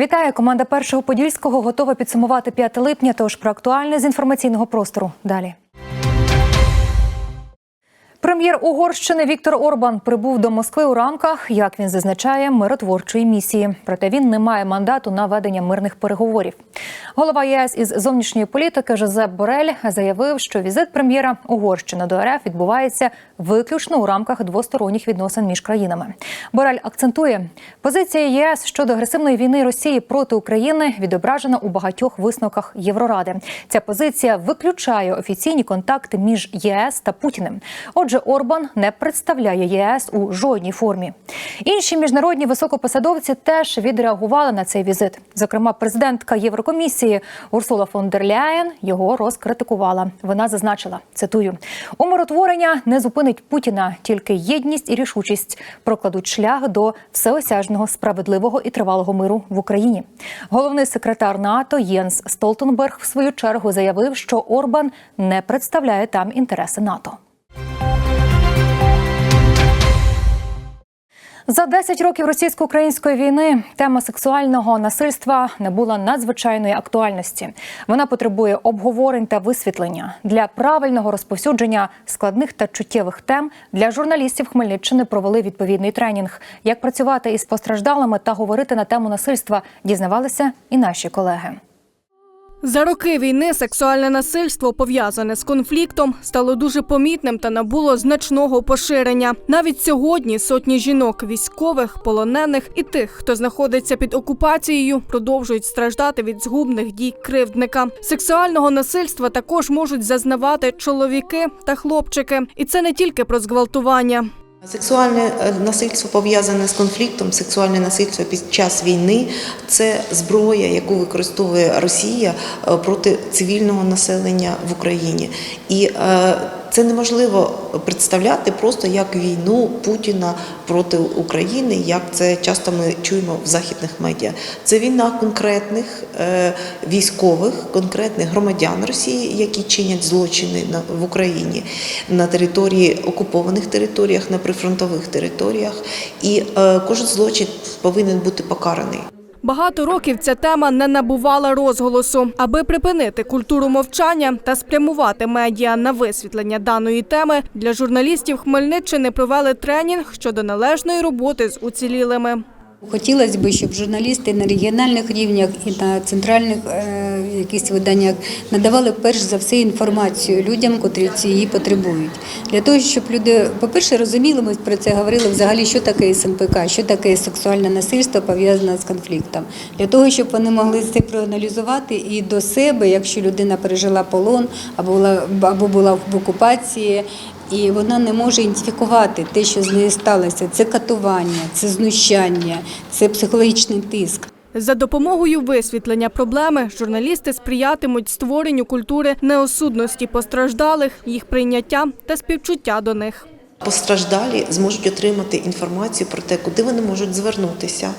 Вітаю! Команда першого подільського готова підсумувати 5 липня. Тож про актуальне з інформаційного простору. Далі. Прем'єр Угорщини Віктор Орбан прибув до Москви у рамках, як він зазначає, миротворчої місії. Проте він не має мандату на ведення мирних переговорів. Голова ЄС із зовнішньої політики Жозеп Борель заявив, що візит прем'єра Угорщини до РФ відбувається виключно у рамках двосторонніх відносин між країнами. Борель акцентує, позиція ЄС щодо агресивної війни Росії проти України відображена у багатьох висновках Євроради. Ця позиція виключає офіційні контакти між ЄС та Путіним. Отже, Орбан не представляє ЄС у жодній формі. Інші міжнародні високопосадовці теж відреагували на цей візит. Зокрема, президентка Єврокомісії Урсула фон дер Ляєн його розкритикувала. Вона зазначила: цитую: умиротворення не зупинить Путіна, тільки єдність і рішучість прокладуть шлях до всеосяжного справедливого і тривалого миру в Україні. Головний секретар НАТО Єнс Столтенберг в свою чергу заявив, що Орбан не представляє там інтереси НАТО. За 10 років російсько-української війни тема сексуального насильства набула надзвичайної актуальності. Вона потребує обговорень та висвітлення для правильного розповсюдження складних та чуттєвих тем. Для журналістів Хмельниччини провели відповідний тренінг. Як працювати із постраждалими та говорити на тему насильства, дізнавалися і наші колеги. За роки війни сексуальне насильство, пов'язане з конфліктом, стало дуже помітним та набуло значного поширення. Навіть сьогодні сотні жінок, військових, полонених і тих, хто знаходиться під окупацією, продовжують страждати від згубних дій кривдника. Сексуального насильства також можуть зазнавати чоловіки та хлопчики, і це не тільки про зґвалтування. Сексуальне е, насильство пов'язане з конфліктом, сексуальне насильство під час війни це зброя, яку використовує Росія е, проти цивільного населення в Україні. І е, це неможливо представляти просто як війну Путіна проти України, як це часто ми чуємо в західних медіа. Це війна конкретних е, військових, конкретних громадян Росії, які чинять злочини в Україні на території окупованих територіях, на прифронтових територіях, і е, кожен злочин повинен бути покараний. Багато років ця тема не набувала розголосу. Аби припинити культуру мовчання та спрямувати медіа на висвітлення даної теми, для журналістів Хмельниччини провели тренінг щодо належної роботи з уцілілими. Хотілося б, щоб журналісти на регіональних рівнях і на центральних е, якісь виданнях надавали перш за все інформацію людям, котрі її потребують. Для того, щоб люди, по-перше, розуміли, ми про це говорили взагалі, що таке СНПК, що таке сексуальне насильство пов'язане з конфліктом. Для того, щоб вони могли це проаналізувати і до себе, якщо людина пережила полон або була, або була в окупації, і вона не може ідентифікувати те, що з нею сталося. Це катування, це знущання, це психологічний тиск. За допомогою висвітлення проблеми журналісти сприятимуть створенню культури неосудності постраждалих, їх прийняття та співчуття до них. Постраждалі зможуть отримати інформацію про те, куди вони можуть звернутися,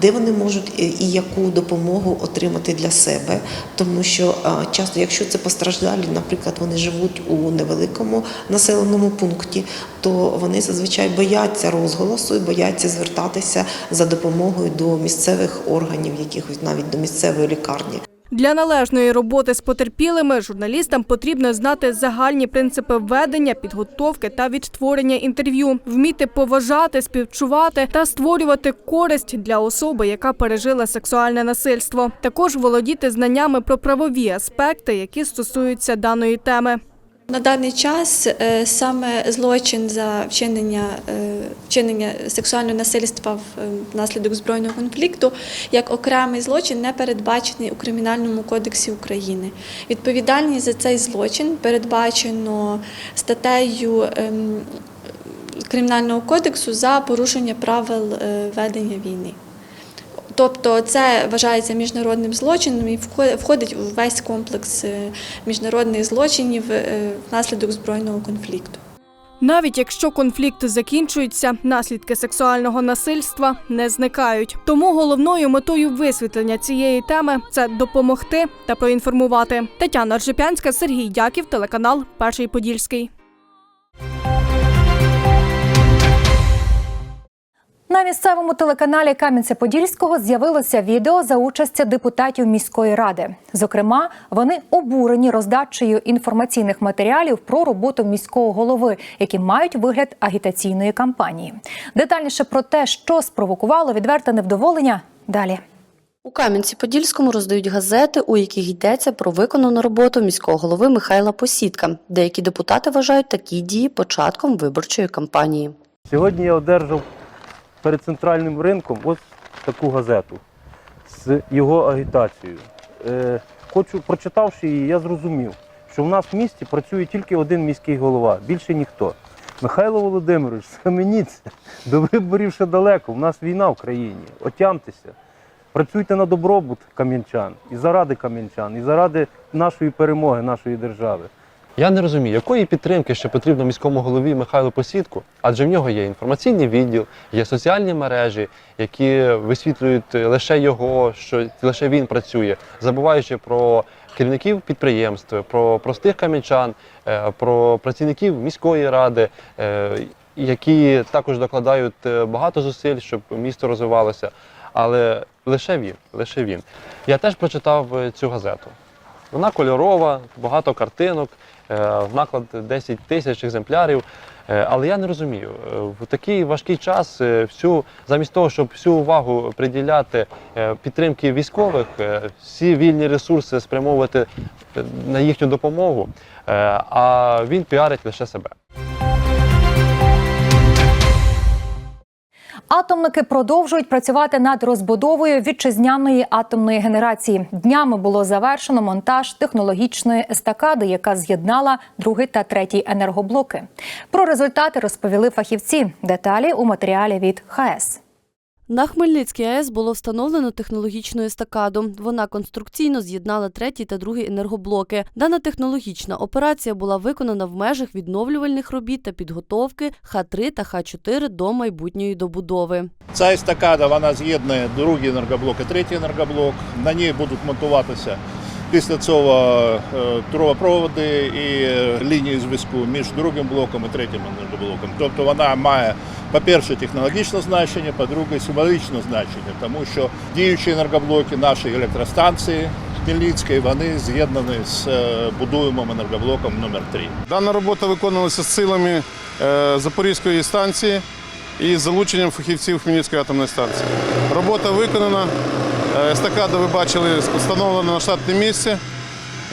де вони можуть і яку допомогу отримати для себе. Тому що часто, якщо це постраждалі, наприклад, вони живуть у невеликому населеному пункті, то вони зазвичай бояться розголосу і бояться звертатися за допомогою до місцевих органів, якихось навіть до місцевої лікарні. Для належної роботи з потерпілими журналістам потрібно знати загальні принципи ведення, підготовки та відтворення інтерв'ю, вміти поважати, співчувати та створювати користь для особи, яка пережила сексуальне насильство. Також володіти знаннями про правові аспекти, які стосуються даної теми. На даний час е, саме злочин за вчинення, е, вчинення сексуального насильства е, внаслідок збройного конфлікту як окремий злочин не передбачений у Кримінальному кодексі України. Відповідальність за цей злочин передбачено статтею ем, Кримінального кодексу за порушення правил ведення війни. Тобто це вважається міжнародним злочином і вхо- входить у весь комплекс е, міжнародних злочинів е, внаслідок збройного конфлікту. Навіть якщо конфлікт закінчується, наслідки сексуального насильства не зникають. Тому головною метою висвітлення цієї теми це допомогти та проінформувати. Тетяна Ржепянська, Сергій Дяків, телеканал Перший Подільський. На місцевому телеканалі Кам'янця-Подільського з'явилося відео за участі депутатів міської ради. Зокрема, вони обурені роздачею інформаційних матеріалів про роботу міського голови, які мають вигляд агітаційної кампанії. Детальніше про те, що спровокувало відверте невдоволення, далі. У Кам'янці-Подільському роздають газети, у яких йдеться про виконану роботу міського голови Михайла Посідка. Деякі депутати вважають такі дії початком виборчої кампанії. Сьогодні я одержав перед центральним ринком ось таку газету з його агітацією. Е, хочу, прочитавши її, я зрозумів, що в нас в місті працює тільки один міський голова, більше ніхто. Михайло Володимирович, схаменіться, до виборів ще далеко. У нас війна в країні. Отямтеся. Працюйте на добробут кам'янчан і заради кам'янчан, і заради нашої перемоги, нашої держави. Я не розумію, якої підтримки ще потрібно міському голові Михайлу Посідку, адже в нього є інформаційний відділ, є соціальні мережі, які висвітлюють лише його, що лише він працює, забуваючи про керівників підприємств, про простих кам'янчан, е, про працівників міської ради, е, які також докладають е, багато зусиль, щоб місто розвивалося. Але лише він, лише він. Я теж прочитав цю газету. Вона кольорова, багато картинок, в наклад 10 тисяч екземплярів. Е, Але я не розумію, е, в такий важкий час е, всю, замість того, щоб всю увагу приділяти е, підтримки військових, е, всі вільні ресурси спрямовувати е, на їхню допомогу, е, а він піарить лише себе. Атомники продовжують працювати над розбудовою вітчизняної атомної генерації. Днями було завершено монтаж технологічної естакади, яка з'єднала другий та третій енергоблоки. Про результати розповіли фахівці. Деталі у матеріалі від ХС. На Хмельницькій АЕС було встановлено технологічну естакаду. Вона конструкційно з'єднала третій та другий енергоблоки. Дана технологічна операція була виконана в межах відновлювальних робіт та підготовки Х3 та Х4 до майбутньої добудови. Ця естакада вона з'єднує другий енергоблок і третій енергоблок. На ній будуть монтуватися після цього е, трубопроводи і е, лінії зв'язку між другим блоком і третім енергоблоком. Тобто вона має, по-перше, технологічне значення, по-друге, символічне значення, тому що діючі енергоблоки нашої електростанції Хмельницької вони з'єднані з е, будуємим енергоблоком номер 3 Дана робота виконувалася з силами Запорізької станції і залученням фахівців Хмельницької атомної станції. Робота виконана. Е, Естакада, ви бачили, встановлена на штатне місце.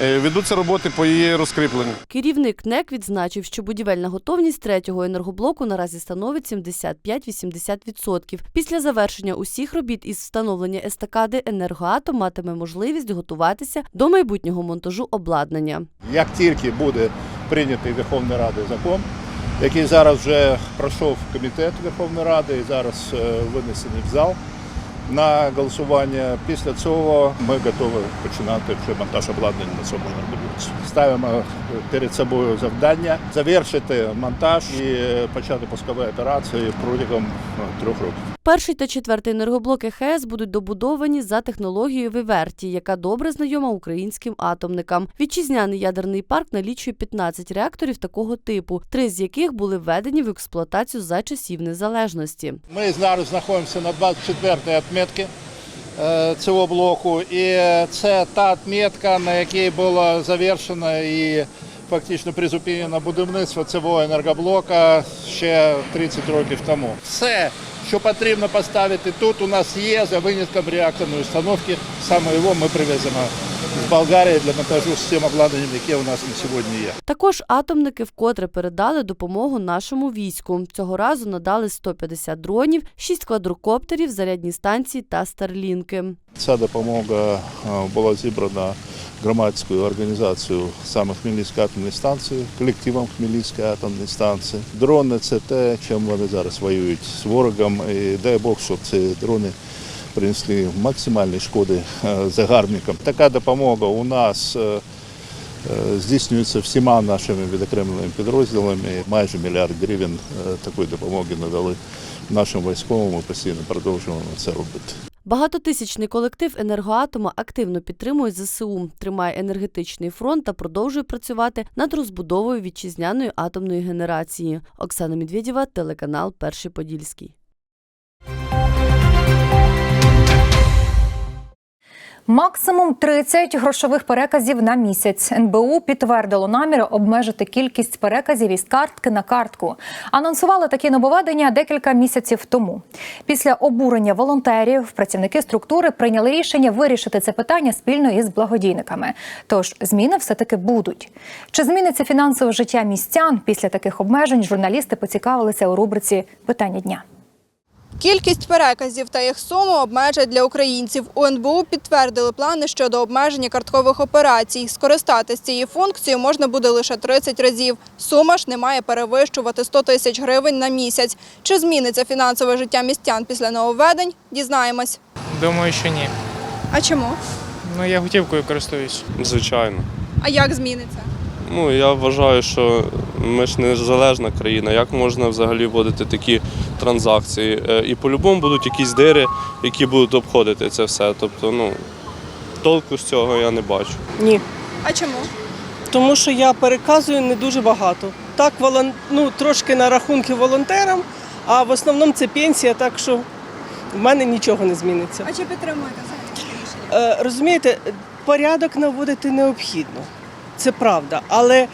Е, Ведуться роботи по її розкріпленню. Керівник НЕК відзначив, що будівельна готовність третього енергоблоку наразі становить 75-80%. Після завершення усіх робіт із встановлення естакади енергоатом матиме можливість готуватися до майбутнього монтажу обладнання. Як тільки буде прийнятий Верховною Радою закон, який зараз вже пройшов комітет Верховної Ради і зараз е, винесений в зал на голосування, після цього ми готові починати вже монтаж обладнання на цьому енергоблоці. Ставимо перед собою завдання завершити монтаж і е, почати пускові операції протягом е, трьох років. Перший та четвертий енергоблоки ХЕС будуть добудовані за технологією Виверті, яка добре знайома українським атомникам. Вітчизняний ядерний парк налічує 15 реакторів такого типу, три з яких були введені в експлуатацію за часів незалежності. Ми зараз знаходимося на 24-й відмітці е, цього блоку, і це та відмітка, на якій було завершено і фактично призупинено будівництво цього енергоблока ще 30 років тому. Все, що потрібно поставити тут, у нас є за винятком реакторної установки. Саме його ми привеземо з Болгарії для монтажу систем обладнання, яке у нас на сьогодні є. Також атомники вкотре передали допомогу нашому війську. Цього разу надали 150 дронів, 6 квадрокоптерів, зарядні станції та старлінки. Ця допомога е, була зібрана громадською організацією саме Хмельницької атомної станції, колективом Хмельницької атомної станції. Дрони це те, чим вони зараз воюють з ворогом. І дай Бог, щоб ці дрони принесли максимальні шкоди е, загарбникам. Така допомога у нас. е, е, Здійснюється всіма нашими відокремленими підрозділами. Майже мільярд гривень такої допомоги надали нашим військовим. Ми постійно продовжуємо це робити. Багатотисячний колектив енергоатома активно підтримує ЗСУ, тримає енергетичний фронт та продовжує працювати над розбудовою вітчизняної атомної генерації. Оксана Медведєва, телеканал Перший Подільський. Максимум 30 грошових переказів на місяць. НБУ підтвердило наміри обмежити кількість переказів із картки на картку. Анонсували такі нововведення декілька місяців тому. Після обурення волонтерів працівники структури прийняли рішення вирішити це питання спільно із благодійниками. Тож зміни все таки будуть. Чи зміниться фінансове життя містян після таких обмежень? Журналісти поцікавилися у рубриці Питання дня. Кількість переказів та їх суму обмежать для українців. У НБУ підтвердили плани щодо обмеження карткових операцій. Скористатись цією функцією можна буде лише 30 разів. Сума ж не має перевищувати 100 тисяч гривень на місяць. Чи зміниться фінансове життя містян після нововведень? Дізнаємось. Думаю, що ні. А чому? Ну я готівкою користуюсь. Звичайно. А як зміниться? Ну я вважаю, що ми ж не залежна країна. Як можна взагалі вводити такі транзакції? Е, І по-любому будуть якісь дири, які будуть обходити це все. Тобто, ну толку з цього я не бачу. Ні, А чому? тому що я переказую не дуже багато. Так, волон... ну, трошки на рахунки волонтерам, а в основному це пенсія, так що в мене нічого не зміниться. А чи підтримуєте взагалі? Е, розумієте, порядок наводити необхідно, це правда. Але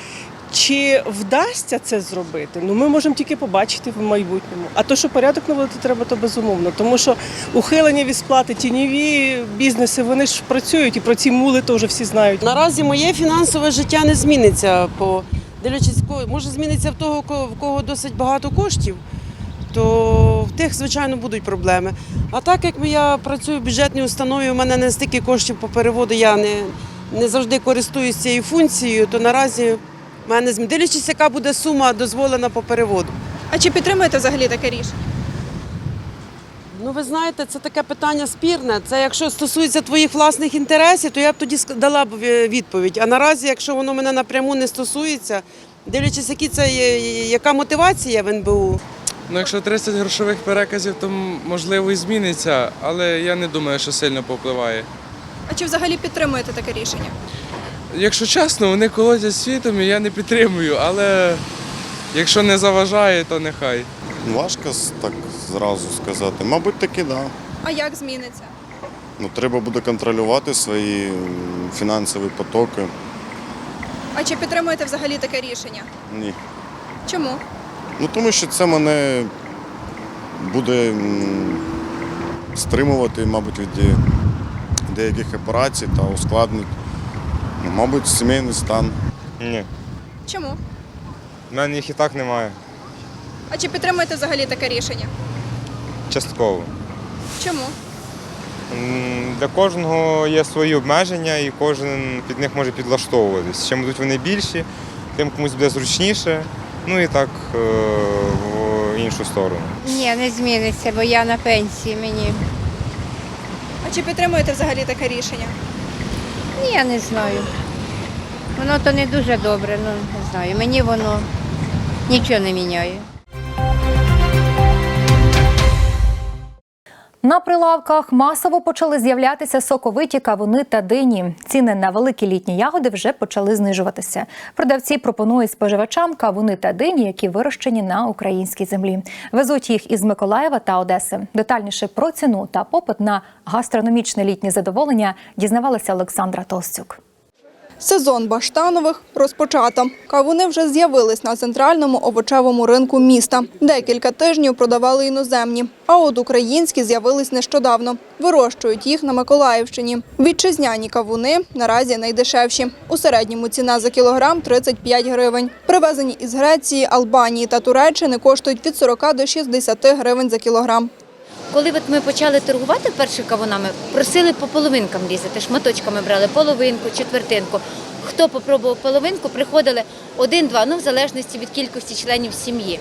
чи вдасться це зробити? Ну ми можемо тільки побачити в майбутньому. А то, що порядок наводити треба, то безумовно. Тому що ухилення від сплати, тіньові бізнеси, вони ж працюють і про ці мули то вже всі знають. Наразі моє фінансове життя не зміниться, по дивлячись, може зміниться в того, в кого досить багато коштів, то в тих, звичайно, будуть проблеми. А так як я працюю в бюджетній установі, у мене не стільки коштів по переводу, я не, не завжди користуюсь цією функцією, то наразі в мене. Дивлячись, яка буде сума дозволена по переводу. А чи підтримуєте взагалі таке рішення? Ну, ви знаєте, це таке питання спірне. Це якщо стосується твоїх власних інтересів, то я б тоді дала б е, відповідь. А наразі, якщо воно мене напряму не стосується, дивлячись, які це є- яка мотивація в НБУ. Ну якщо 30 грошових переказів, то можливо і зміниться, але я не думаю, що сильно повпливає. А чи взагалі підтримуєте таке рішення? Якщо чесно, вони колотять світом і я не підтримую, але якщо не заважає, то нехай. Важко так зразу сказати. Мабуть, таки да. А як зміниться? Ну, треба буде контролювати свої фінансові потоки. А чи підтримуєте взагалі таке рішення? Ні. Чому? Ну тому що це мене буде стримувати, мабуть, від де- деяких операцій та ускладнить, ну, мабуть, сімейний стан. Ні. Чому? У мене їх і так немає. А чи підтримуєте взагалі таке рішення? Частково. Чому? Для кожного є свої обмеження і кожен під них може підлаштовуватись. Чим будуть вони більші, тим комусь буде зручніше. Ну і так е, в іншу сторону. Ні, не зміниться, бо я на пенсії мені. А чи підтримуєте взагалі таке рішення? Ні, я не знаю. Воно то не дуже добре, ну не знаю. Мені воно нічого не міняє. На прилавках масово почали з'являтися соковиті кавуни та дині. Ціни на великі літні ягоди вже почали знижуватися. Продавці пропонують споживачам кавуни та дині, які вирощені на українській землі. Везуть їх із Миколаєва та Одеси. Детальніше про ціну та попит на гастрономічне літнє задоволення дізнавалася Олександра Толстюк. Сезон баштанових розпочато. Кавуни вже з'явились на центральному овочевому ринку міста. Декілька тижнів продавали іноземні, а от українські з'явились нещодавно. Вирощують їх на Миколаївщині. Вітчизняні кавуни наразі найдешевші. У середньому ціна за кілограм 35 гривень. Привезені із Греції, Албанії та Туреччини коштують від 40 до 60 гривень за кілограм. Коли от ми почали торгувати перші кавунами, просили по половинкам різати, шматочками брали половинку, четвертинку. Хто попробував половинку, приходили один-два, ну в залежності від кількості членів сім'ї,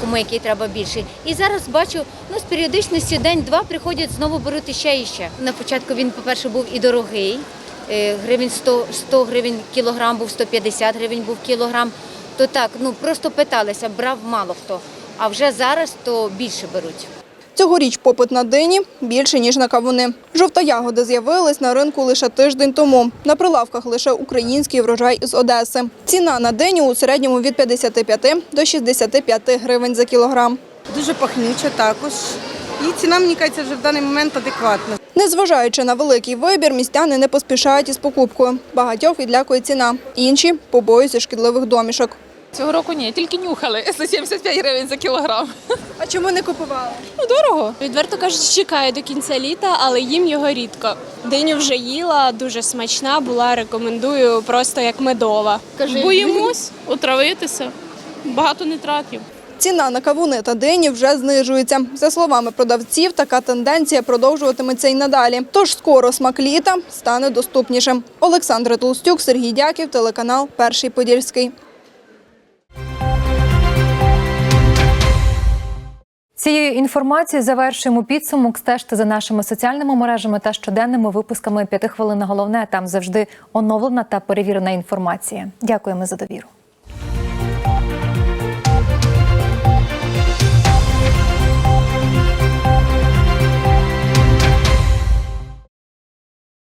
кому який треба більший. І зараз бачу, ну з періодичністю день-два приходять знову беруть іще і ще. На початку він, по-перше, був і дорогий, е, гривень 100, 100 гривень кілограм був, 150 гривень був кілограм. То так, ну просто питалися, брав мало хто. А вже зараз то більше беруть. Цьогоріч попит на дині більше, ніж на кавуни. Жовтоягоди з'явились на ринку лише тиждень тому. На прилавках лише український врожай із Одеси. Ціна на диню у середньому від 55 до 65 гривень за кілограм. Дуже пахнюча також. І ціна, мені кажеться, вже в даний момент адекватна. Незважаючи на великий вибір, містяни не поспішають із покупкою. Багатьох відлякує ціна. Інші побоюються шкідливих домішок. Цього року ні, тільки нюхали за 75 гривень за кілограм. А чому не купували? Ну, дорого. Відверто кажучи, чекаю до кінця літа, але їм його рідко. Диню вже їла, дуже смачна була, рекомендую просто як медова. Боїмось отравитися. Багато нитратів. Ціна на кавуни та дині вже знижується. За словами продавців, така тенденція продовжуватиметься й надалі. Тож скоро смак літа стане доступнішим. Олександра Толстюк, Сергій Дяків, телеканал Перший Подільський. Цією інформацією завершуємо підсумок. Стежте за нашими соціальними мережами та щоденними випусками «П'яти хвилин головне. Там завжди оновлена та перевірена інформація. Дякуємо за довіру.